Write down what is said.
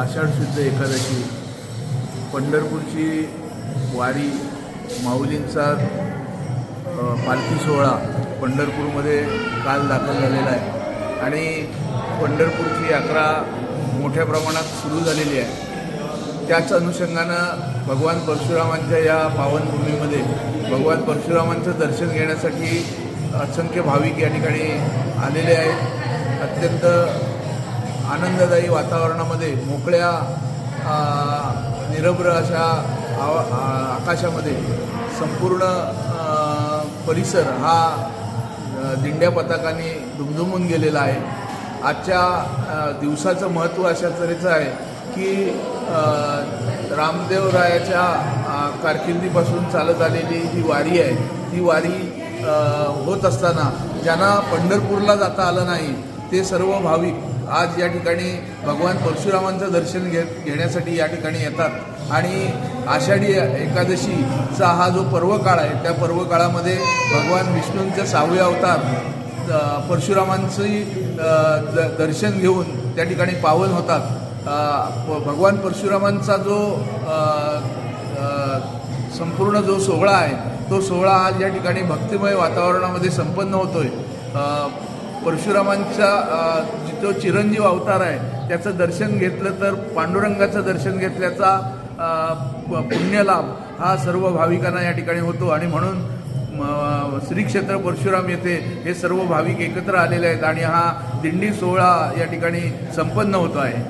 आषाढ शुद्ध एकादशी पंढरपूरची वारी माऊलींचा पालखी सोहळा पंढरपूरमध्ये काल दाखल झालेला आहे. आणि पंढरपूरची यात्रा मोठ्या प्रमाणात सुरू झालेली आहे. त्याच अनुषंगानं भगवान परशुरामांच्या या पावनभूमीमध्ये भगवान परशुरामांचं दर्शन घेण्यासाठी असंख्य भाविक या ठिकाणी आलेले आहेत. अत्यंत आनंददायी वातावरणामध्ये मोकळ्या निरभ्र अशा आवा आकाशामध्ये संपूर्ण परिसर हा दिंड्या पताकाने दुमदुमून गेलेला आहे. आजच्या दिवसाचं महत्त्व अशा तऱ्हेचं आहे की रामदेव रामदेवरायाच्या कारकिर्दीपासून चालत आलेली जी वारी आहे ती वारी होत असताना ज्यांना पंढरपूरला जाता आलं नाही ते सर्व भाविक आज या ठिकाणी भगवान परशुरामांचं दर्शन घे घेण्यासाठी या ठिकाणी येतात. आणि आषाढी एकादशीचा हा जो पर्वकाळ आहे त्या पर्वकाळामध्ये भगवान विष्णूंच्या सहावे अवतार परशुरामांचंही द- दर्शन घेऊन त्या ठिकाणी पावन होतात. प- भगवान परशुरामांचा जो संपूर्ण जो सोहळा आहे तो सोहळा आज या ठिकाणी भक्तिमय वातावरणामध्ये संपन्न होतो आहे परशुरामांचा जिथं जो चिरंजीव अवतार आहे त्याचं दर्शन घेतलं तर पांडुरंगाचं दर्शन घेतल्याचा पुण्यलाभ हा सर्व भाविकांना या ठिकाणी होतो. आणि म्हणून श्री क्षेत्र परशुराम येथे हे सर्व भाविक एकत्र आलेले आहेत आणि हा दिंडी सोहळा या ठिकाणी संपन्न होतो आहे.